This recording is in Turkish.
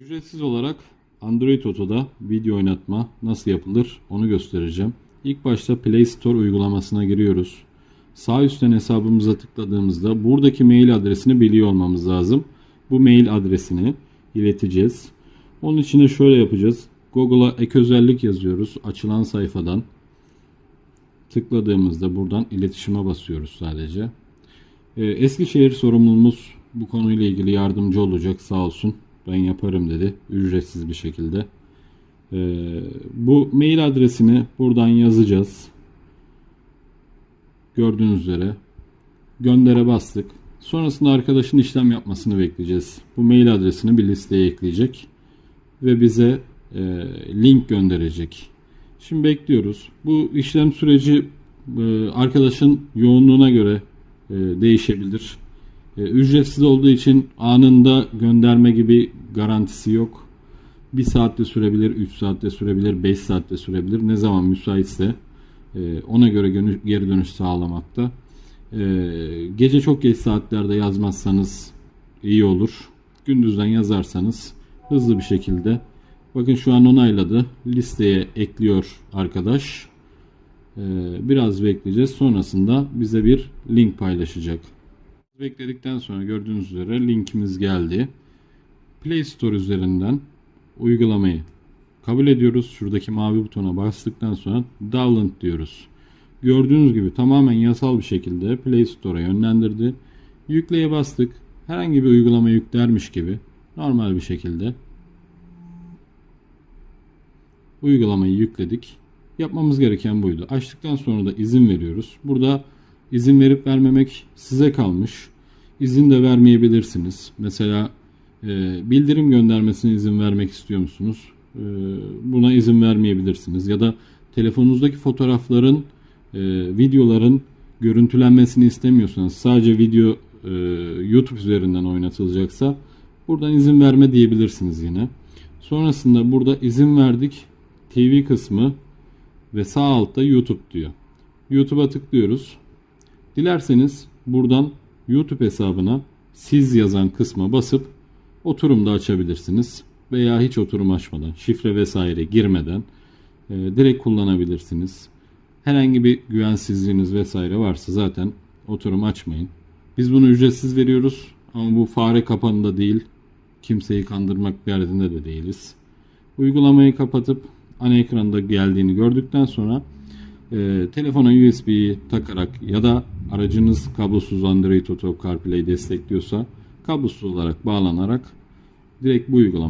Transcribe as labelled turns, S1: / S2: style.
S1: Ücretsiz olarak Android Auto'da video oynatma nasıl yapılır onu göstereceğim. İlk başta Play Store uygulamasına giriyoruz. Sağ üstten hesabımıza tıkladığımızda buradaki mail adresini biliyor olmamız lazım. Bu mail adresini ileteceğiz. Onun için de şöyle yapacağız. Google'a ek özellik yazıyoruz. Açılan sayfadan tıkladığımızda buradan iletişime basıyoruz sadece. Ee, Eskişehir sorumlumuz bu konuyla ilgili yardımcı olacak sağ olsun. Ben yaparım dedi ücretsiz bir şekilde. Ee, bu mail adresini buradan yazacağız. Gördüğünüz üzere göndere bastık. Sonrasında arkadaşın işlem yapmasını bekleyeceğiz. Bu mail adresini bir listeye ekleyecek ve bize e, link gönderecek. Şimdi bekliyoruz. Bu işlem süreci e, arkadaşın yoğunluğuna göre e, değişebilir. E, ücretsiz olduğu için anında gönderme gibi garantisi yok. 1 saatte sürebilir, 3 saatte sürebilir, 5 saatte sürebilir. Ne zaman müsaitse e, ona göre geri dönüş sağlamakta. E, gece çok geç saatlerde yazmazsanız iyi olur. Gündüzden yazarsanız hızlı bir şekilde bakın şu an onayladı. Listeye ekliyor arkadaş. Biraz bekleyeceğiz. Sonrasında bize bir link paylaşacak. Bekledikten sonra gördüğünüz üzere linkimiz geldi. Play Store üzerinden uygulamayı kabul ediyoruz. Şuradaki mavi butona bastıktan sonra download diyoruz. Gördüğünüz gibi tamamen yasal bir şekilde Play Store'a yönlendirdi. Yükleye bastık. Herhangi bir uygulama yüklermiş gibi normal bir şekilde uygulamayı yükledik. Yapmamız gereken buydu. Açtıktan sonra da izin veriyoruz. Burada izin verip vermemek size kalmış. İzin de vermeyebilirsiniz. Mesela e, bildirim göndermesine izin vermek istiyor musunuz? E, buna izin vermeyebilirsiniz. Ya da telefonunuzdaki fotoğrafların, e, videoların görüntülenmesini istemiyorsanız sadece video e, YouTube üzerinden oynatılacaksa buradan izin verme diyebilirsiniz yine. Sonrasında burada izin verdik. TV kısmı ve sağ altta YouTube diyor. YouTube'a tıklıyoruz. Dilerseniz buradan YouTube hesabına siz yazan kısma basıp oturum da açabilirsiniz. Veya hiç oturum açmadan, şifre vesaire girmeden e, direkt kullanabilirsiniz. Herhangi bir güvensizliğiniz vesaire varsa zaten oturum açmayın. Biz bunu ücretsiz veriyoruz ama bu fare kapanında değil. Kimseyi kandırmak derdinde de değiliz. Uygulamayı kapatıp ana ekranda geldiğini gördükten sonra e, telefona USB'yi takarak ya da aracınız kablosuz Android Auto CarPlay destekliyorsa kablosuz olarak bağlanarak direkt bu uygulama